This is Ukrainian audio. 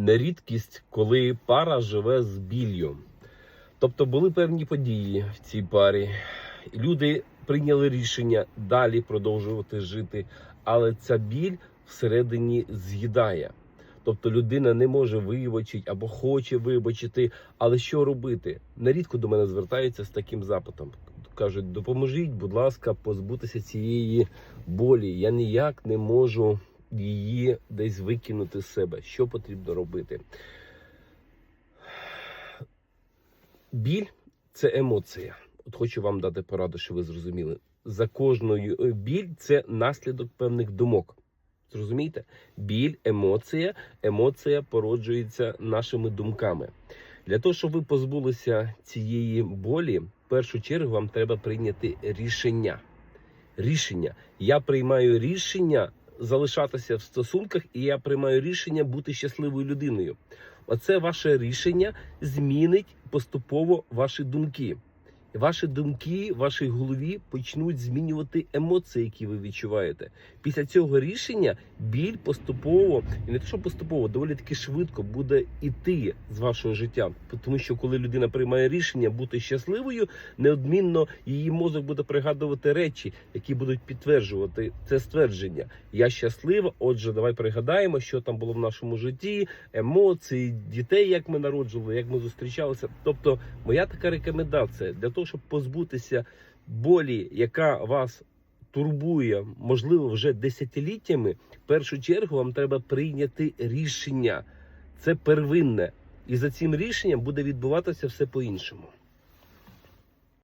не рідкість, коли пара живе з біллю. Тобто були певні події в цій парі. Люди прийняли рішення далі продовжувати жити, але ця біль всередині з'їдає. Тобто людина не може вибачити або хоче вибачити, але що робити? Нерідко до мене звертаються з таким запитом. Кажуть, допоможіть, будь ласка, позбутися цієї болі. Я ніяк не можу її десь викинути з себе. Що потрібно робити? Біль це емоція. От хочу вам дати пораду, що ви зрозуміли. За кожною е, біль це наслідок певних думок. Зрозумієте? Біль, емоція, емоція породжується нашими думками. Для того, щоб ви позбулися цієї болі, в першу чергу вам треба прийняти рішення. Рішення. Я приймаю рішення залишатися в стосунках, і я приймаю рішення бути щасливою людиною. Оце ваше рішення змінить поступово ваші думки. Ваші думки в вашій голові почнуть змінювати емоції, які ви відчуваєте. Після цього рішення біль поступово, і не те, що поступово, доволі таки швидко буде іти з вашого життя. Тому що коли людина приймає рішення бути щасливою, неодмінно її мозок буде пригадувати речі, які будуть підтверджувати це ствердження. Я щаслива. Отже, давай пригадаємо, що там було в нашому житті, емоції, дітей, як ми народжували, як ми зустрічалися. Тобто, моя така рекомендація для того, щоб позбутися болі, яка вас турбує, можливо, вже десятиліттями. В першу чергу вам треба прийняти рішення. Це первинне, і за цим рішенням буде відбуватися все по-іншому.